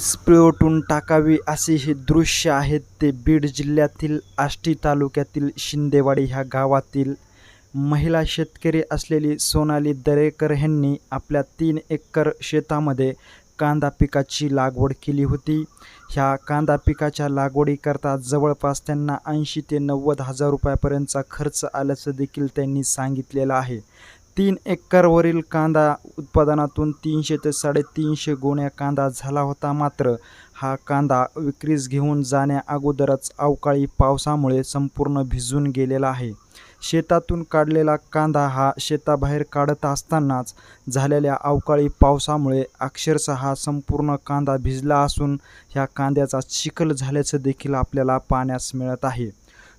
पिळवटून टाकावी असे हे दृश्य आहेत ते बीड जिल्ह्यातील आष्टी तालुक्यातील शिंदेवाडी ह्या गावातील महिला शेतकरी असलेली सोनाली दरेकर ह्यांनी आपल्या तीन एकर शेतामध्ये कांदा पिकाची लागवड केली होती. ह्या कांदा पिकाच्या लागवडीकरता जवळपास त्यांना ऐंशी ते नव्वद हजार रुपयापर्यंतचा खर्च आल्याचं देखील त्यांनी सांगितलेलं आहे. तीन एकरवरील कांदा उत्पादनातून तीनशे ते साडेतीनशे गोण्या कांदा झाला होता मात्र हा कांदा विक्रीस घेऊन जाण्या अगोदरच अवकाळी पावसामुळे संपूर्ण भिजून गेलेला आहे. शेतातून काढलेला कांदा हा शेताबाहेर काढत असतानाच झालेल्या अवकाळी पावसामुळे अक्षरशः हा संपूर्ण कांदा भिजला असून ह्या कांद्याचा चिखल झाल्याचं देखील आपल्याला पाहण्यास मिळत आहे.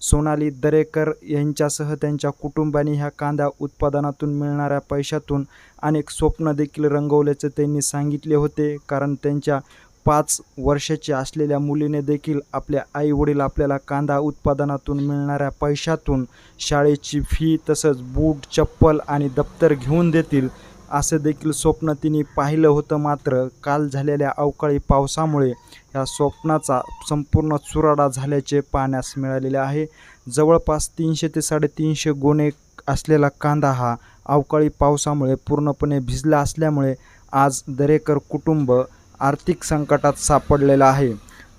सोनाली दरेकर यांच्यासह त्यांच्या कुटुंबाने ह्या कांदा उत्पादनातून मिळणाऱ्या पैशातून अनेक स्वप्न देखील रंगवल्याचे त्यांनी सांगितले होते. कारण त्यांच्या पाच वर्षाची असलेल्या मुलीने देखील आपल्या आईवडील आपल्याला कांदा उत्पादनातून मिळणाऱ्या पैशातून शाळेची फी तसंच बूट चप्पल आणि दप्तर घेऊन देतील. असं देखील स्वप्न तिने पाहिलं होतं मात्र काल झालेल्या अवकाळी पावसामुळे या स्वप्नाचा संपूर्ण चुराडा झाल्याचे पाहण्यास मिळालेले आहे. जवळपास तीनशे ते साडेतीनशे गोणे असलेला कांदा हा अवकाळी पावसामुळे पूर्णपणे भिजला असल्यामुळे आज दरेकर कुटुंब आर्थिक संकटात सापडलेलं आहे.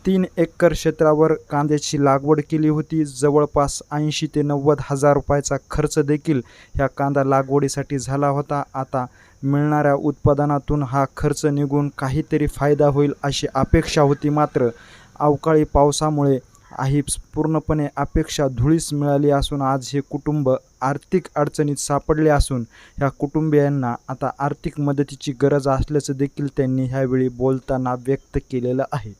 तीन एकर क्षेत्रावर कांद्याची लागवड केली होती. जवळपास ऐंशी ते नव्वद हजार रुपयाचा खर्च देखील ह्या कांदा लागवडीसाठी झाला होता. आता मिळणाऱ्या उत्पादनातून हा खर्च निघून काहीतरी फायदा होईल अशी अपेक्षा होती मात्र अवकाळी पावसामुळे ही पूर्णपणे अपेक्षा धुळीस मिळाली असून आज हे कुटुंब आर्थिक अडचणीत सापडले असून ह्या कुटुंबियांना आता आर्थिक मदतीची गरज असल्याचं देखील त्यांनी ह्यावेळी बोलताना व्यक्त केलेलं आहे.